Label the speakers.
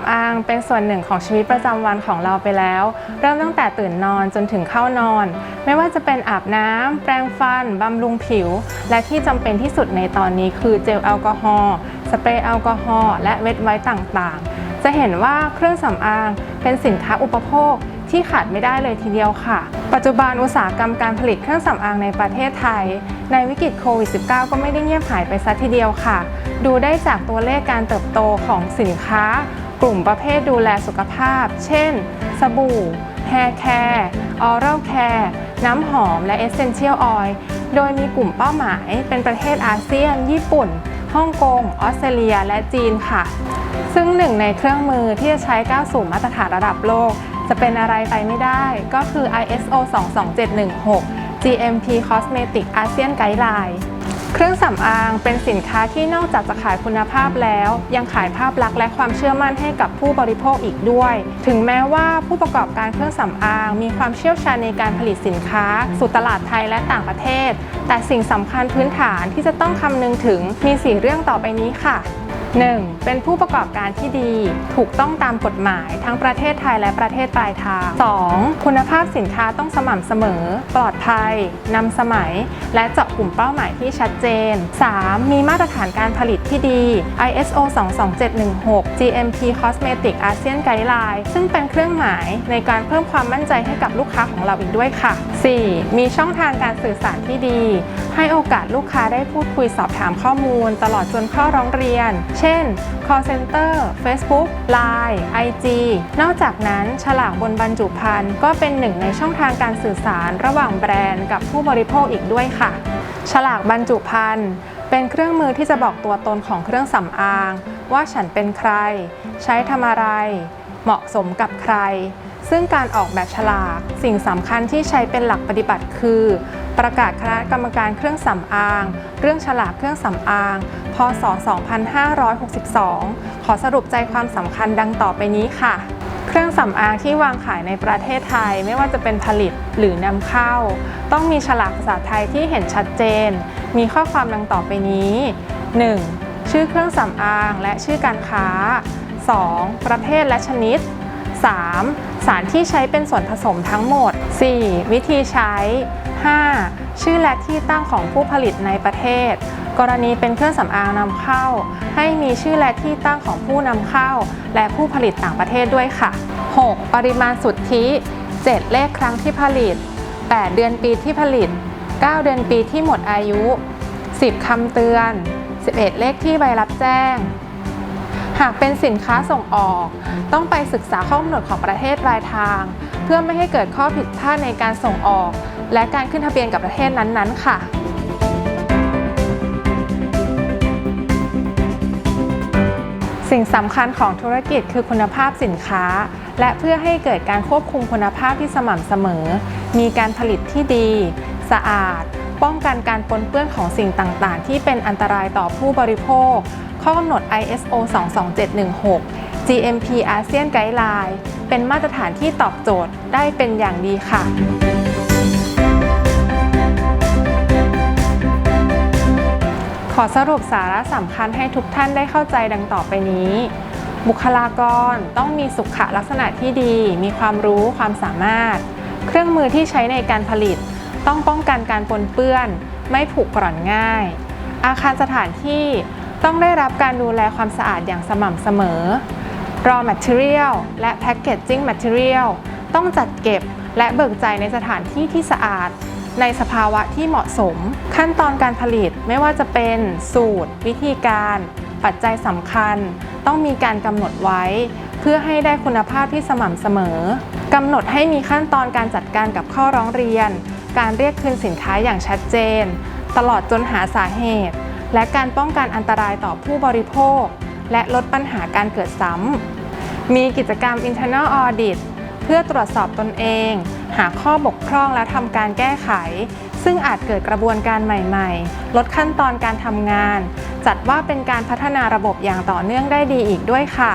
Speaker 1: ำอางเป็นส่วนหนึ่งของชีวิตประจำวันของเราไปแล้ว เริ่มตั้งแต่ตื่นนอนจนถึงเข้านอน ไม่ว่าจะเป็นอาบน้ำแปรงฟันบำรุงผิว และที่จำเป็นที่สุดในตอนนี้คือเจลแอลกอฮอล์สเปรย์แอลกอฮอล์และเวทไว้ต่างๆ จะเห็นว่าเครื่องสำอางเป็นสินค้าอุปโภคที่ขาดไม่ได้เลยทีเดียวค่ะ ปัจจุบันอุตสาหกรรมการผลิตเครื่องสำอางในประเทศไทย ในวิกฤตโควิด -19 ก็ไม่ได้เงียบหายไปซะทีเดียวค่ะ ดูได้จากตัวเลขการเติบโตของสินค้า กลุ่มประเภทดูแลสุขภาพ เช่น สบู่ แฮร์แคร์ ออรัลแคร์ น้ำหอม และเอเซนเชียลออยล์ โดยมีกลุ่มเป้าหมายเป็นประเทศอาเซียน ญี่ปุ่น ฮ่องกง ออสเตรเลีย และจีนค่ะ ซึ่งหนึ่งในเครื่องมือที่จะใช้ก้าวสู่มาตรฐานระดับโลก จะเป็นอะไรไปไม่ได้ ก็คือ ISO 22716 GMP Cosmetic ASEAN Guideline เครื่องสำอางเป็นสินค้าที่นอกจากจะขายคุณภาพแล้ว ยังขายภาพลักษณ์และความเชื่อมั่นให้กับผู้บริโภคอีกด้วย ถึงแม้ว่าผู้ประกอบการเครื่องสำอาง มีความเชี่ยวชาญในการผลิตสินค้า สู่ตลาดไทยและต่างประเทศ แต่สิ่งสำคัญพื้นฐานที่จะต้องคำนึงถึงมี 4 เรื่องต่อไปนี้ค่ะ 1. เป็นผู้ประกอบการที่ดี ถูกต้องตามกฎหมายทั้งประเทศไทยและประเทศปลายทาง 2. คุณภาพสินค้าต้องสม่ำเสมอ ปลอดภัย นำสมัย และเจาะกลุ่มเป้าหมายที่ชัดเจน 3. มีมาตรฐานการผลิตที่ดี ISO 22716 GMP Cosmetic ASEAN Guideline ซึ่งเป็นเครื่องหมายในการเพิ่มความมั่นใจให้กับลูกค้าของเราอีกด้วยค่ะ 4. มีช่องทางการสื่อสารที่ดี ให้โอกาสลูกค้าได้พูดคุยสอบถามข้อมูล ตลอดจนข้อร้องเรียน เช่น call center Facebook Line IG นอกจากนั้นฉลากบนบรรจุภัณฑ์ก็เป็นหนึ่งในช่องทางการสื่อสารระหว่างแบรนด์กับผู้บริโภคอีกด้วยค่ะ ฉลากบรรจุภัณฑ์เป็นเครื่องมือที่จะบอกตัวตนของเครื่องสำอาง ว่าฉันเป็นใคร ใช้ทำอะไร เหมาะสมกับใคร ซึ่งการออกแบบฉลากสิ่งสำคัญที่ใช้เป็นหลักปฏิบัติคือ ประกาศคณะกรรมการเครื่องสำอาง เรื่องฉลากเครื่องสำอาง พศ 2562 ขอสรุปใจความสำคัญดังต่อไปนี้ค่ะเครื่องสำอางที่วางขายในประเทศไทยไม่ว่าจะเป็นผลิตหรือนำเข้า ต้องมีฉลากภาษาไทยที่เห็นชัดเจน มีข้อความดังต่อไปนี้ 1. ชื่อเครื่องสำอางและชื่อการค้า 2. ประเภทและชนิด 3. สารที่ใช้เป็นส่วนผสมทั้งหมด 4. วิธีใช้ 5. ชื่อและที่ตั้งของผู้ผลิตในประเทศ กรณีเป็นเครื่องสำอางนำเข้า ให้มีชื่อและที่ตั้งของผู้นำเข้า และผู้ผลิตต่างประเทศด้วยค่ะ 6. ปริมาณสุทธิ 7 เลขครั้งที่ผลิต 8 เดือนปีที่ผลิต 9 เดือนปีที่หมดอายุ 10 คำเตือน 11 เลขที่ใบรับแจ้ง หากเป็นสินค้าส่งออก ต้องไปศึกษาข้อกำหนดของประเทศปลายทาง เพื่อไม่ให้เกิดข้อผิดพลาดในการส่งออก และการขึ้นทะเบียนกับประเทศนั้นๆ ค่ะสิ่งสำคัญของธุรกิจคือคุณภาพสินค้า และเพื่อให้เกิดการควบคุมคุณภาพที่สม่ำเสมอ มีการผลิตที่ดี สะอาด ป้องกันการปนเปื้อนของสิ่งต่างๆ ที่เป็นอันตรายต่อผู้บริโภค ข้อกำหนด ISO 22716 GMP ASEAN Guideline เป็นมาตรฐานที่ตอบโจทย์ได้เป็นอย่างดีค่ะขอสรุปสาระสำคัญให้ทุกท่านได้เข้าใจดังต่อไปนี้ บุคลากรต้องมีสุขลักษณะที่ดี มีความรู้ความสามารถ เครื่องมือที่ใช้ในการผลิต ต้องป้องกันการปนเปื้อน ไม่ผุกร่อนง่าย อาคารสถานที่ ต้องได้รับการดูแลความสะอาดอย่างสม่ำเสมอ raw material และ packaging material ต้องจัดเก็บและเบิกจ่ายในสถานที่ที่สะอาด ในสภาวะที่เหมาะสม ขั้นตอนการผลิตไม่ว่าจะเป็นสูตร วิธีการ ปัจจัยสำคัญ ต้องมีการกำหนดไว้ เพื่อให้ได้คุณภาพที่สม่ำเสมอกำหนดให้มีขั้นตอนการจัดการกับข้อร้องเรียน การเรียกคืนสินค้าอย่างชัดเจน ตลอดจนหาสาเหตุ และการป้องกันอันตรายต่อผู้บริโภค และลดปัญหาการเกิดซ้ำ มีกิจกรรม internal audit เพื่อตรวจสอบตนเอง หาข้อบกพร่องและทำการแก้ไข ซึ่งอาจเกิดกระบวนการใหม่ๆ ลดขั้นตอนการทำงาน จัดว่าเป็นการพัฒนาระบบอย่างต่อเนื่องได้ดีอีกด้วยค่ะ